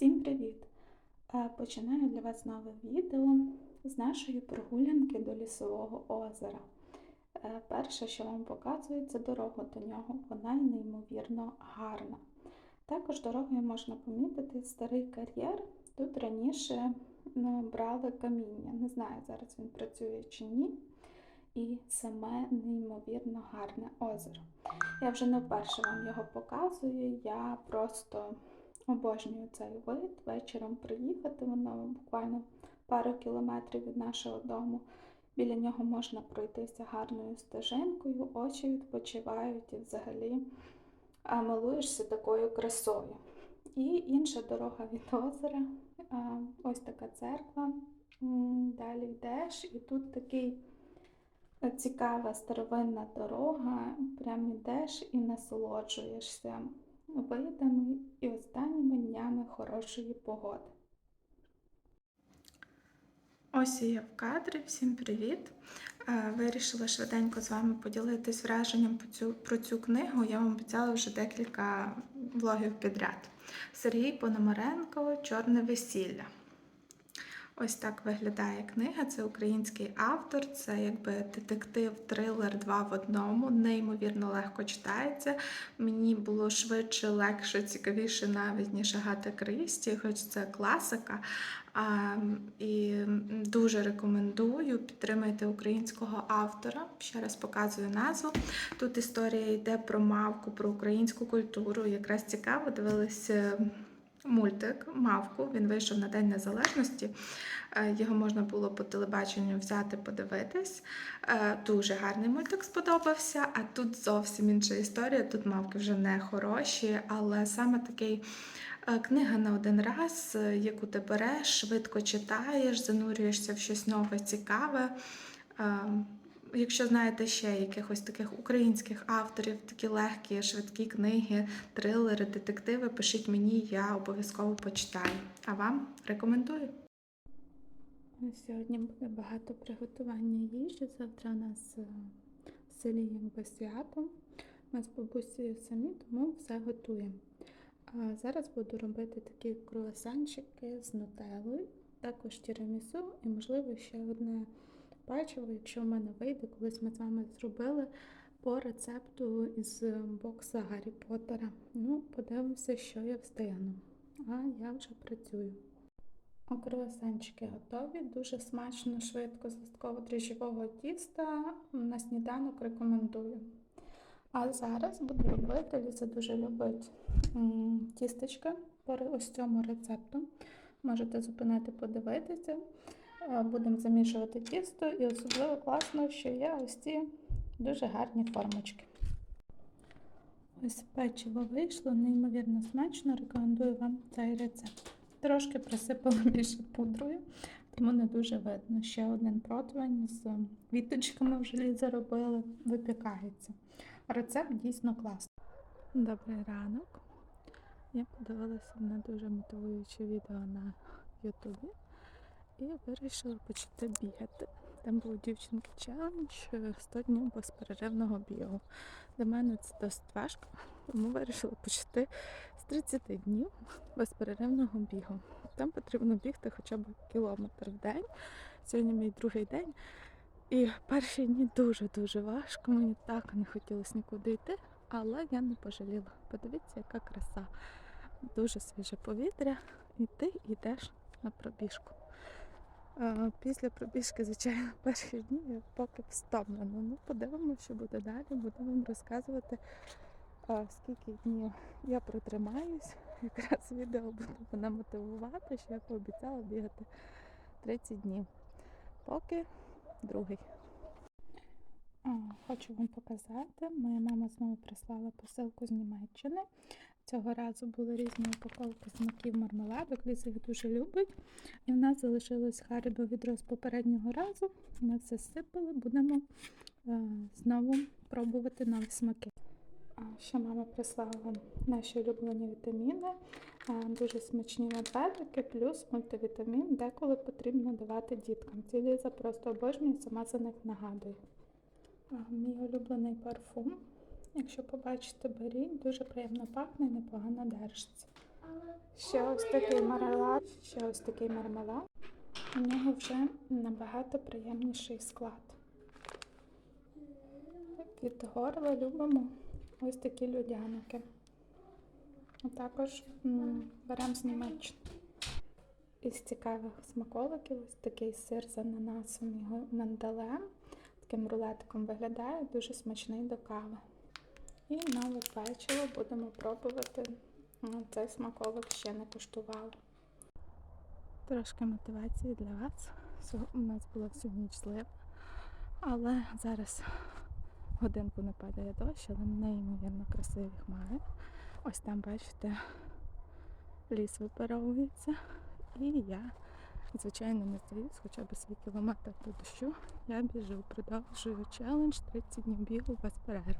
Всім привіт! Е, Починаю для вас нове відео з нашої прогулянки до лісового озера. Е, Перше, що вам показую, це дорога до нього. Вона неймовірно гарна. Також дорогою можна помітити старий кар'єр. Тут раніше брали каміння. Не знаю, зараз він працює чи ні. І саме неймовірно гарне озеро. Я вже не вперше вам його показую. Я просто обожнюю цей вид. Вечором приїхати, воно буквально пару кілометрів від нашого дому. Біля нього можна пройтися гарною стежинкою, очі відпочивають і взагалі милуєшся такою красою. І інша дорога від озера. Ось така церква. Далі йдеш, і тут такий цікава старовинна дорога. Прям йдеш і насолоджуєшся видами і останніми днями хорошої погоди. Ось і я в кадрі, всім привіт! Е, Вирішила швиденько з вами поділитись враженням про цю книгу. Я вам обіцяла вже декілька влогів підряд. Сергій Пономаренко Чорне весілля. Ось так виглядає книга. Це український автор, це якби детектив, трилер два в одному. Неймовірно легко читається. Мені було швидше, легше, цікавіше навіть ніж Агата Крісті, хоч це класика. А, і дуже рекомендую підтримайте українського автора. Ще раз показую назву. Тут історія йде про мавку, про українську культуру. Якраз цікаво дивилися мультик Мавку. Він вийшов на День Незалежності. Е, Його можна було по телебаченню взяти, подивитись. Е, Дуже гарний мультик сподобався. А тут зовсім інша історія. Тут мавки вже не хороші, але саме такий. е, Книга на один раз, яку ти береш, швидко читаєш, занурюєшся в щось нове, цікаве. Якщо знаєте ще якихось таких українських авторів, такі легкі, швидкі книги, трилери, детективи, пишіть мені, я обов'язково почитаю. А вам рекомендую. Сьогодні буде багато приготування їжі. Завтра у нас е, в селі якби свято. Ми з бабусею самі, тому все готуємо. Зараз буду робити такі круасанчики з нутеллою, також тірамісу і, можливо, ще одне печиво, якщо в мене вийде, колись ми з вами зробили по рецепту із бокса Гаррі Поттера. Ну, подивимося, що я встигну. А я вже працюю. Круасанчики готові, дуже смачно, швидко з листково-дріжджового тіста. На сніданок рекомендую. А зараз буду робити, Ліза дуже любить тістечка по ось цьому рецепту. Можете зупинити, подивитися. Е, Будемо замішувати тісто і особливо класно, що є ось ці дуже гарні формочки. Ось печиво вийшло, неймовірно смачно. Рекомендую вам цей рецепт. Трошки присипала більше пудрою, тому не дуже видно. Ще один противень з віточками вже Ліза робили, випікається. Рецепт дійсно класний. Добрий ранок. Я подивилася на дуже мотивуюче відео на Ютубі і вирішила почати бігати. Там був дівчинки челендж е, 100 днів безперервного бігу. Для мене це досить важко, тому вирішила почати з 30 днів безперервного бігу. Там потрібно бігти хоча б кілометр в день. Сьогодні мій другий день. І перші дні дуже-дуже важко. Мені так не хотілося нікуди йти, але я не пожаліла. Подивіться, яка краса. Дуже свіже повітря, і ти йдеш на пробіжку. Після пробіжки, звичайно, перші дні я поки встомлена. Ну, подивимося, що буде далі. Буду вам розказувати, скільки днів я протримаюсь. Якраз відео буде мене мотивувати, що я пообіцяла бігати 30 днів. Поки другий. Хочу вам показати. Моя мама знову прислала посилку з Німеччини. Цього разу були різні упаковки смаків мармеладок. Ліза їх дуже любить. І в нас залишилось харібо відро з попереднього разу. Ми все сипали, будемо е, знову пробувати нові смаки. Ще мама прислала наші улюблені вітаміни, е, дуже смачні медведики, плюс мультивітамін, деколи потрібно давати діткам. Ці Ліза просто обожнює, сама за них нагадує. Мій улюблений парфум. Якщо побачите, беріть, дуже приємно пахне і непогано держиться. Ще ось такий мармелад, ще ось такий мармелад. У нього вже набагато приємніший склад. Від горла любимо ось такі людяники. А також беремо з Німеччини. Із цікавих смаколиків ось такий сир з ананасом і мандалем. Таким рулетиком виглядає, дуже смачний до кави. І на вечір будемо пробувати. Ну, Цей смаколик ще не куштувала. Трошки мотивації для вас. У нас була всю ніч злива, але зараз годинку не падає дощ, але неймовірно красиві хмари. Ось там, бачите, ліс випаровується. І я, звичайно, не здаюсь, хоча б свій кілометр до дощу. Я біжу, продовжую челендж 30 днів бігу без перерви.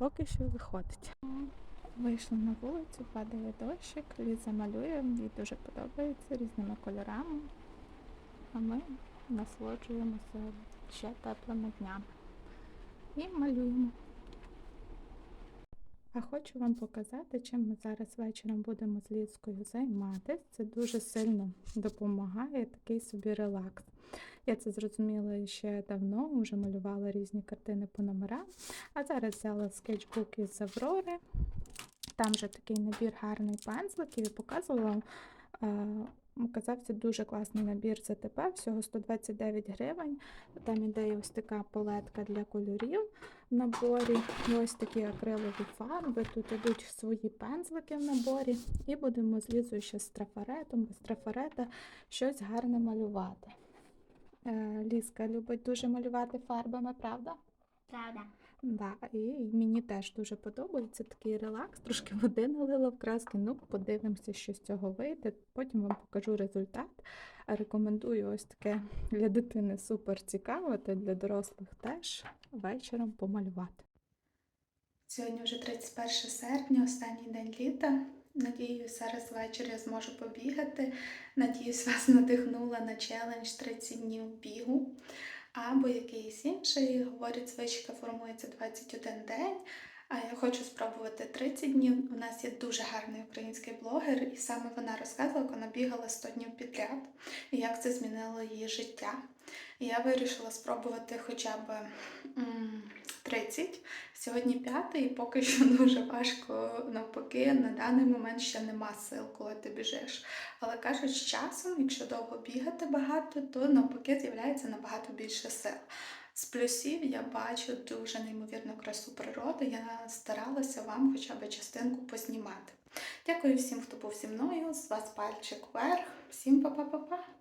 Поки що виходить. Вийшла на вулицю, падає дощик, Ліза малює, їй дуже подобається різними кольорами. А ми насолоджуємося ще теплими днями. І малюємо. А хочу вам показати, чим ми зараз вечором будемо з Лізкою займатися. Це дуже сильно допомагає такий собі релакс. Я це зрозуміла ще давно, вже малювала різні картини по номерам. А зараз взяла скетчбук із Аврори. Там вже такий набір гарний пензликів і показувала. вам. Е, Оказався дуже класний набір ЗТП, всього 129 гривень. Там іде ось така палетка для кольорів в наборі. І ось такі акрилові фарби. Тут ідуть свої пензлики в наборі. І будемо з Лізою ще з трафаретом, без трафарета щось гарне малювати. Е, Лізка любить дуже малювати фарбами, правда? Правда. Да, і мені теж дуже подобається такий релакс. Трошки води налила в краски. Ну, подивимося, що з цього вийде. Потім вам покажу результат. Рекомендую ось таке для дитини супер цікаво, та для дорослих теж вечором помалювати. Сьогодні вже 31 серпня, останній день літа. Надіюсь, зараз ввечері я зможу побігати. Надіюсь, вас надихнула на челендж 30 днів бігу або якийсь інший. Говорять, звичка формується 21 день. А я хочу спробувати 30 днів. У нас є дуже гарний український блогер, і саме вона розказувала, як вона бігала 100 днів підряд, і як це змінило її життя. Я вирішила спробувати хоча б 30. Сьогодні п'ятий, і поки що дуже важко навпаки. На даний момент ще нема сил, коли ти біжиш. Але кажуть, з часом, якщо довго бігати багато, то навпаки з'являється набагато більше сил. З плюсів я бачу дуже неймовірну красу природи. Я старалася вам хоча б частинку познімати. Дякую всім, хто був зі мною. З вас пальчик вверх. Всім па-па-па-па!